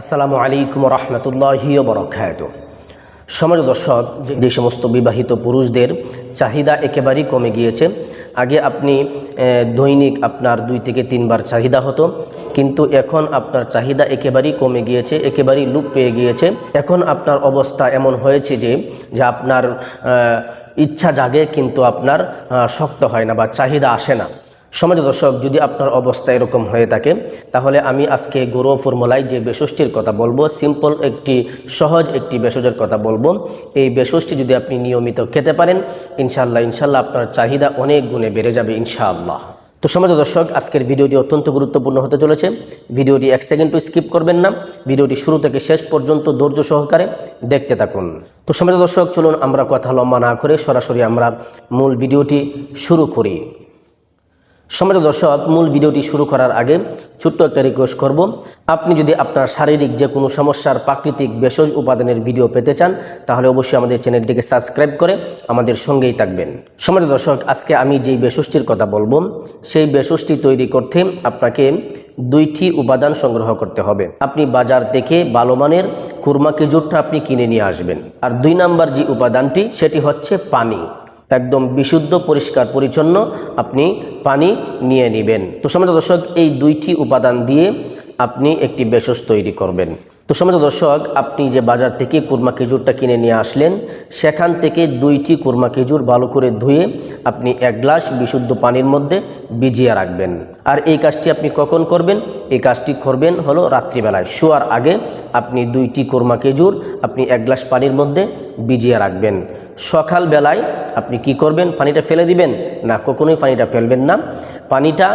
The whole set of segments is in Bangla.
আসসালামু আলাইকুম রহমতুল্লাহি বরকাত সমাজ দর্শক, যে সমস্ত বিবাহিত পুরুষদের চাহিদা একেবারেই কমে গিয়েছে। আগে আপনি দৈনিক আপনার দুই থেকে তিনবার চাহিদা হতো, কিন্তু এখন আপনার চাহিদা একেবারেই কমে গিয়েছে, একেবারেই লুপ পেয়ে গিয়েছে। এখন আপনার অবস্থা এমন হয়েছে যে যে আপনার ইচ্ছা জাগে কিন্তু আপনার শক্ত হয় না বা চাহিদা আসে না। সমাজ দর্শক, যদি আপনার অবস্থা এরকম হয়ে থাকে, তাহলে আমি আজকে গরু ফর্মুলায় যে বেষষ্টির কথা বলব, সিম্পল একটি, সহজ একটি ভেষজের কথা বলব। এই বেষষ্টি যদি আপনি নিয়মিত খেতে পারেন, ইনশাআল্লাহ ইনশাল্লাহ আপনার চাহিদা অনেক গুণে বেড়ে যাবে, ইনশাআল্লাহ। তো সমাজ দর্শক, আজকের ভিডিওটি অত্যন্ত গুরুত্বপূর্ণ হতে চলেছে। ভিডিওটি এক সেকেন্ডও স্কিপ করবেন না। ভিডিওটি শুরু থেকে শেষ পর্যন্ত ধৈর্য সহকারে দেখতে থাকুন। তো সমাজ দর্শক, চলুন আমরা কথা লম্বা না করে সরাসরি আমরা মূল ভিডিওটি শুরু করি। সমাজ দর্শক, মূল ভিডিওটি শুরু করার আগে ছোট্ট একটা রিকোয়েস্ট করব। আপনি যদি আপনার শারীরিক যে কোনো সমস্যার প্রাকৃতিক ভেষজ উপাদানের ভিডিও পেতে চান, তাহলে অবশ্যই আমাদের চ্যানেলটিকে সাবস্ক্রাইব করে আমাদের সঙ্গেই থাকবেন। সমাজ দর্শক, আজকে আমি যেই বেষষ্টির কথা বলব, সেই বেষষ্টি তৈরি করতে আপনাকে দুইটি উপাদান সংগ্রহ করতে হবে। আপনি বাজার থেকে ভালো মানের কুরমা খেজুরটা আপনি কিনে নিয়ে আসবেন। আর দুই নাম্বার যে উপাদানটি, সেটি হচ্ছে পানি। একদম বিশুদ্ধ, পরিষ্কার, পরিচ্ছন্ন আপনি পানি নিয়ে নেবেন। তো সমাজ দর্শক, এই দুইটি উপাদান দিয়ে আপনি একটি বেসস তৈরি করবেন। তো সমাজ দর্শক, আপনি যে বাজার থেকে কুরমা খেজুরটা কিনে নিয়ে আসলেন, সেখান থেকে দুইটি কুরমা খেজুর ভালো করে ধুয়ে আপনি এক গ্লাস বিশুদ্ধ পানির মধ্যে ভিজিয়ে রাখবেন। আর এই কাজটি আপনি কখন করবেন? এই কাজটি করবেন হলো রাত্রিবেলায়। শোয়ার আগে আপনি দুইটি কুরমা খেজুর আপনি এক গ্লাস পানির মধ্যে ভিজিয়ে রাখবেন। সকাল বেলায় আপনি কি করবেন? পানিটা ফেলে দিবেন? না, কখনোই পানিটা ফেলবেন না। পানিটা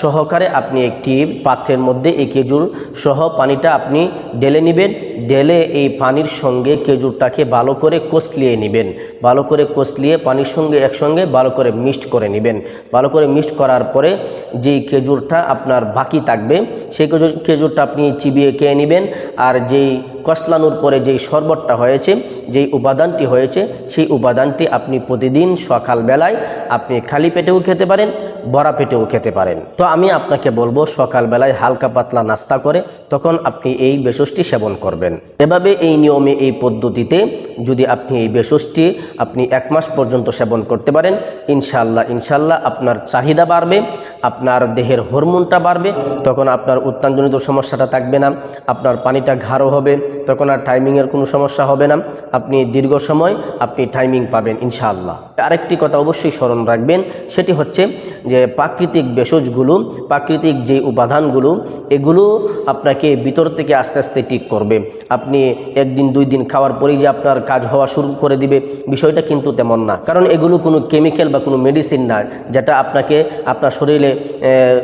সহকারে আপনি একটি পাত্রের মধ্যে এই খেজুর সহ পানিটা আপনি ঢেলে নেবেন। ঢেলে এই পানির সঙ্গে খেজুরটাকে ভালো করে কষলিয়ে নেবেন। ভালো করে কষলিয়ে পানির সঙ্গে একসঙ্গে ভালো করে মিক্সড করে নেবেন। ভালো করে মিক্সড করার পরে যেই খেজুরটা আপনার বাকি থাকবে, সেই খেজুর খেজুরটা আপনি চিবিয়ে খেয়ে নেবেন। আর যেই কষলানোর পরে যেই শরবতটা হয়েছে যেই উপাদানটি হয়েছে, সেই উপাদানটি আপনি প্রতিদিন সকালবেলায় আপনি খালি পেটেও খেতে পারেন, বড়া পেটেও খেতে পারেন। তো আমি আপনাকে বলব, সকালবেলায় হালকা পাতলা নাস্তা করে তখন আপনি এই বেসসটি সেবন করবেন। এভাবে এই নিয়মে, এই পদ্ধতিতে যদি আপনি এই বেসসটি আপনি এক মাস পর্যন্ত সেবন করতে পারেন ইনশাল্লাহ ইনশাল্লাহ আপনার চাহিদা বাড়বে, আপনার দেহের হরমোনটা বাড়বে, তখন আপনার উত্তানজনিত সমস্যাটা থাকবে না, আপনার পানিটা ঘাড়ো হবে, তখন আর টাইমিংয়ের কোনো সমস্যা হবে না। আপনি দীর্ঘ সময় আপনি টাইমিং পাবেন, ইনশাআল্লাহ। আরেকটি কথা অবশ্যই স্মরণ রাখবেন, সেটি হচ্ছে যে প্রাকৃতিক ভেষজগুলো, প্রাকৃতিক যে উপাদানগুলো, এগুলো আপনাকে ভিতর থেকে আস্তে আস্তে ঠিক করবে। আপনি একদিন, দুই দিন খাওয়ার পরেই যে আপনার কাজ হওয়া শুরু করে দিবে, বিষয়টা কিন্তু তেমন না। কারণ এগুলো কোনো কেমিক্যাল বা কোনো মেডিসিন না, যেটা আপনাকে আপনার শরীরে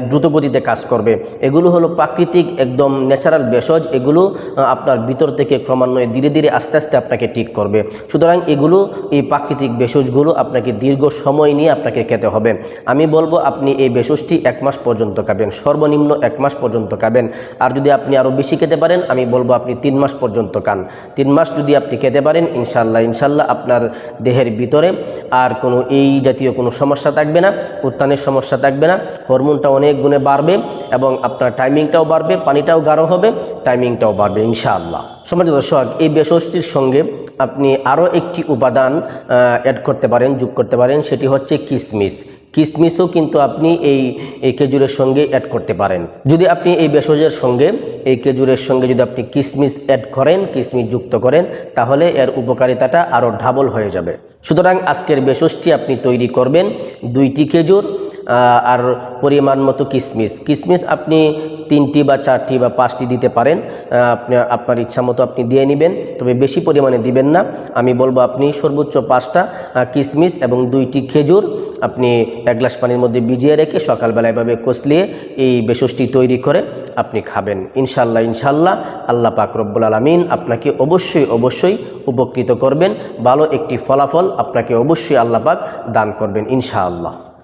দ্রুতগতিতে কাজ করবে। এগুলো হলো প্রাকৃতিক একদম ন্যাচারাল ভেষজ, এগুলো আপনার ভিতর থেকে ক্রমান্বয়ে ধীরে ধীরে আস্তে আস্তে আপনাকে ঠিক করবে। সুতরাং এগুলো, এই প্রাকৃতিক ভেষজগুলো আপনাকে দীর্ঘ সময় নিয়ে আপনাকে খেতে হবে। আমি বলব আপনি এই ভেষজটি এক মাস পর্যন্ত খাবেন, সর্বনিম্ন এক মাস পর্যন্ত খাবেন। আর যদি আপনি আরও বেশি খেতে পারেন, আমি বলব আপনি তিন মাস পর্যন্ত খান। তিন মাস যদি আপনি খেতে পারেন ইনশাল্লাহ ইনশাল্লাহ আপনার দেহের ভিতরে আর কোনো এই জাতীয় কোনো সমস্যা থাকবে না, উত্থানের সমস্যা থাকবে না, হরমোনটা অনেক গুণে বাড়বে এবং আপনার টাইমিংটাও বাড়বে, পানিটাও গাঢ় হবে, টাইমিংটাও বাড়বে, ইনশাআল্লাহ। সমাজ দর্শক, এই বেসষ্টির সঙ্গে আপনি আরও একটি উপাদান অ্যাড করতে পারেন, যোগ করতে পারেন, সেটি হচ্ছে কিসমিস। কিসমিসও কিন্তু আপনি এই এই খেজুরের সঙ্গে অ্যাড করতে পারেন। যদি আপনি এই ভেষজের সঙ্গে, এই খেজুরের সঙ্গে যদি আপনি কিসমিস অ্যাড করেন, কিসমিস যুক্ত করেন, তাহলে এর উপকারিতাটা আরও ডাবল হয়ে যাবে। সুতরাং আজকের ভেষজটি আপনি তৈরি করবেন দুইটি খেজুর আর পরিমাণ মতো কিসমিস। কিসমিস আপনি তিনটি বা চারটি বা পাঁচটি দিতে পারেন আপনি, আপনার ইচ্ছা মতো আপনি দিয়ে নেবেন, তবে বেশি পরিমাণে দিবেন না। আমি বলব আপনি সর্বোচ্চ পাঁচটা কিসমিস এবং দুইটি খেজুর আপনি এক গ্লাস পানির মধ্যে ভিজিয়ে রেখে সকালবেলা এভাবে কষলিয়ে এই বেসসটি তৈরি করে আপনি খাবেন। ইনশাল্লাহ ইনশাল্লাহ আল্লাহ পাক রব্বুল আলমিন আপনাকে অবশ্যই অবশ্যই উপকৃত করবেন। ভালো একটি ফলাফল আপনাকে অবশ্যই আল্লাহ পাক দান করবেন, ইনশাআল্লাহ।